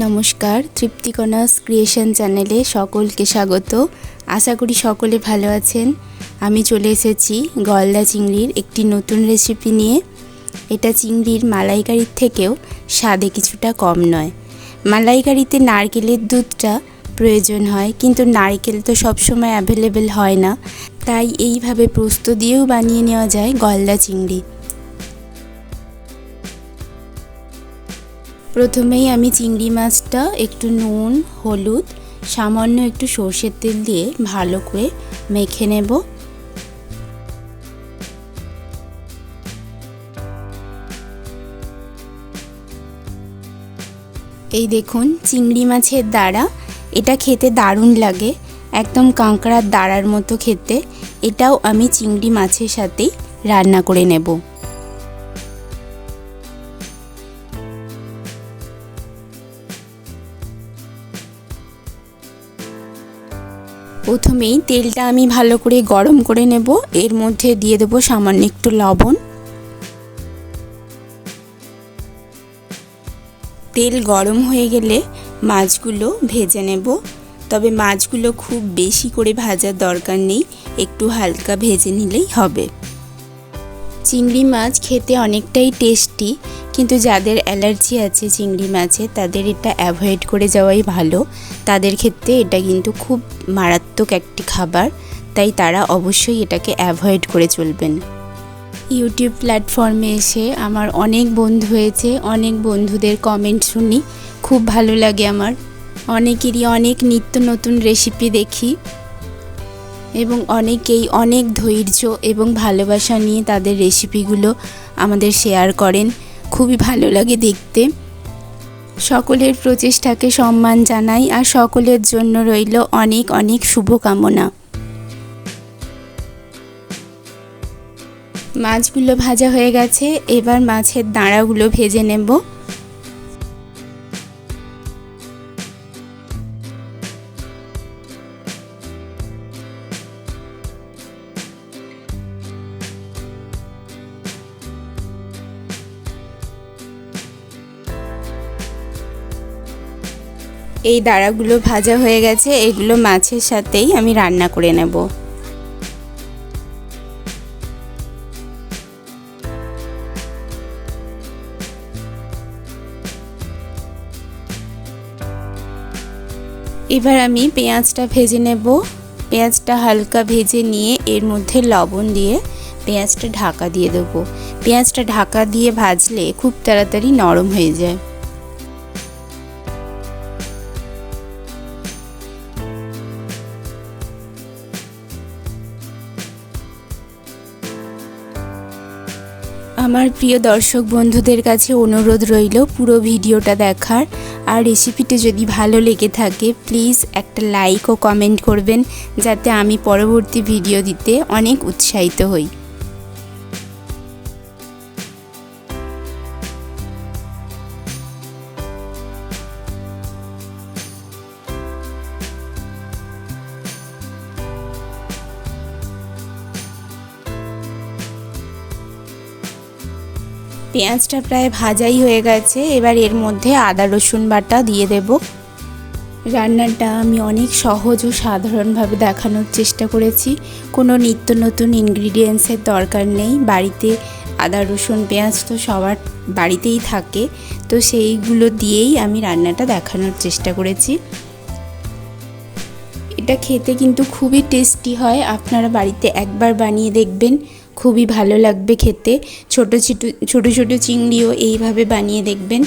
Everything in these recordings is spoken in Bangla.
নমস্কার তৃপ্তিকণাস ক্রিয়েশন চ্যানেলে সকলকে স্বাগত। আশা করি সকলে ভালো আছেন। আমি চলে এসেছি গলদা চিংড়ির একটি নতুন রেসিপি নিয়ে। এটা চিংড়ির মালাইকারির থেকেও স্বাদে কিছুটা কম নয়। মালাইকারিতে নারকেলের দুধটা প্রয়োজন হয়, কিন্তু নারকেল তো সবসময় অ্যাভেলেবেল হয় না। তাই এইভাবে পোস্ত দিয়েও বানিয়ে নেওয়া যায় গলদা চিংড়ি। প্রথমেই আমি চিংড়ি মাছটা একটু নুন, হলুদ, সামান্য একটু সর্ষের তেল দিয়ে ভালো করে মেখে নেব। এই দেখুন, চিংড়ি মাছের দাঁড়া এটা খেতে দারুণ লাগে, একদম কাঁকড়ার দাঁড়ার মতো খেতে। এটাও আমি চিংড়ি মাছের সাথেই রান্না করে নেব। প্রথমেই তেলটা আমি ভালো করে গরম করে নেব। এর মধ্যে দিয়ে দেবো সামান্য একটু লবণ। তেল গরম হয়ে গেলে মাছগুলো ভেজে নেব। তবে মাছগুলো খুব বেশি করে ভাজার দরকার নেই, একটু হালকা ভেজে নিলেই হবে। চিংড়ি মাছ খেতে অনেকটাই টেস্টি কিন্তু যাদের অ্যালার্জি আছে, চিংড়ি মাছে, তাদের এটা অ্যাভয়েড করে যাওয়াই ভালো। তাদের ক্ষেত্রে এটা কিন্তু খুব মারাত্মক একটি খাবার, তাই তারা অবশ্যই এটাকে অ্যাভয়েড করে চলবেন। ইউটিউব প্ল্যাটফর্মে এসে আমার অনেক বন্ধু হয়েছে, অনেক বন্ধুদের কমেন্ট শুনি, খুব ভালো লাগে আমার। অনেকেরই অনেক নিত্য নতুন রেসিপি দেখি এবং অনেকেই অনেক ধৈর্য এবং ভালোবাসা নিয়ে তাদের রেসিপিগুলো আমাদের শেয়ার করেন। খুবই ভালো লাগে দেখতে। সকলের প্রচেষ্টাকে সম্মান জানাই আর সকলের জন্য রইল অনেক অনেক শুভকামনা। মাছগুলো ভাজা হয়ে গেছে, এবার মাছের দাঁড়াগুলো ভেজে নেব। এই দাঁড়াগুলো ভাজা হয়ে গেছে, এগুলো মাছের সাথেই আমি রান্না করে নেব। এবার আমি পেঁয়াজটা ভেজে নেব। পেঁয়াজটা হালকা ভেজে নিয়ে এর মধ্যে লবণ দিয়ে পেঁয়াজটা ঢাকা দিয়ে দেবো। পেঁয়াজটা ঢাকা দিয়ে ভাজলে খুব তাড়াতাড়ি নরম হয়ে যায়। আমার প্রিয় দর্শক বন্ধুদের কাছে অনুরোধ রইল পুরো ভিডিওটা দেখার। আর রেসিপিটি যদি ভালো লেগে থাকে প্লিজ একটা লাইক ও কমেন্ট করবেন, যাতে আমি পরবর্তী ভিডিও দিতে অনেক উৎসাহিত হই। পেঁয়াজটা প্রায় ভাজাই হয়ে গেছে। এবার এর মধ্যে আদা, রসুন বাটা দিয়ে দেব। রান্নাটা আমি অনেক সহজ ও সাধারণভাবে দেখানোর চেষ্টা করেছি। কোনো নিত্য নতুন ইনগ্রিডিয়েন্টসের দরকার নেই। বাড়িতে আদা, রসুন, পেঁয়াজ তো সবার বাড়িতেই থাকে। তো সেইগুলো দিয়েই আমি রান্নাটা দেখানোর চেষ্টা করেছি। এটা খেতে কিন্তু খুবই টেস্টি হয়। আপনারা বাড়িতে একবার বানিয়ে দেখবেন। খুবই ভালো লাগবে খেতে। ছোটো ছোটো ছোটো ছোটো চিংড়িও এইভাবে বানিয়ে দেখবেন।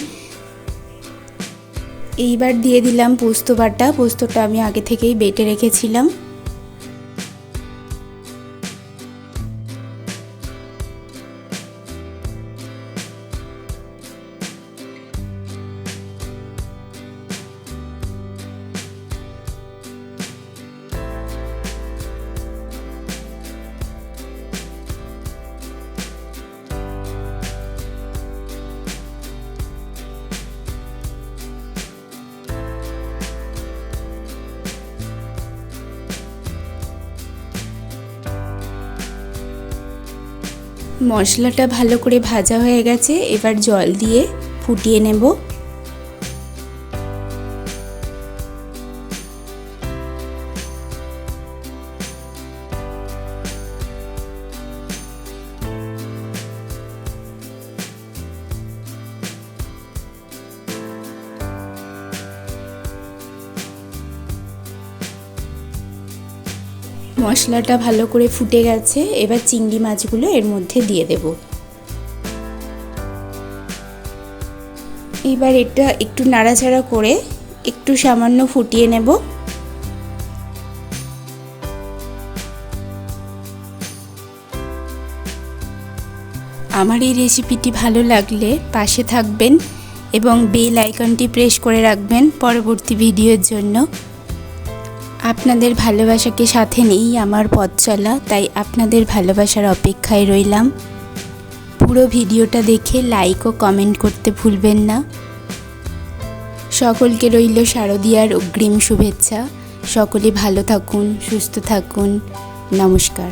এইবার দিয়ে দিলাম পোস্ত বাটা। পোস্তটা আমি আগে থেকেই বেটে রেখেছিলাম। মশলাটা ভালো করে ভাজা হয়ে গেছে এবার জল দিয়ে ফুটিয়ে নেব। মশলাটা ভালো করে ফুটে গেছে, এবার চিংড়ি মাছগুলো এর মধ্যে দিয়ে দেব। এবার এটা একটু নাড়াচাড়া করে একটু সামান্য ফুটিয়ে নেব। আমার এই রেসিপিটি ভালো লাগলে পাশে থাকবেন এবং বেল আইকনটি প্রেস করে রাখবেন পরবর্তী ভিডিওর জন্য। আপনাদের ভালোবাসাকে সাথে নেই আমার পথ চলা, তাই আপনাদের ভালোবাসার অপেক্ষায় রইলাম। পুরো ভিডিওটা দেখে লাইক ও কমেন্ট করতে ভুলবেন না। সকলকে রইল শারদীয়ার অগ্রিম শুভেচ্ছা। সকলে ভালো থাকুন, সুস্থ থাকুন। নমস্কার।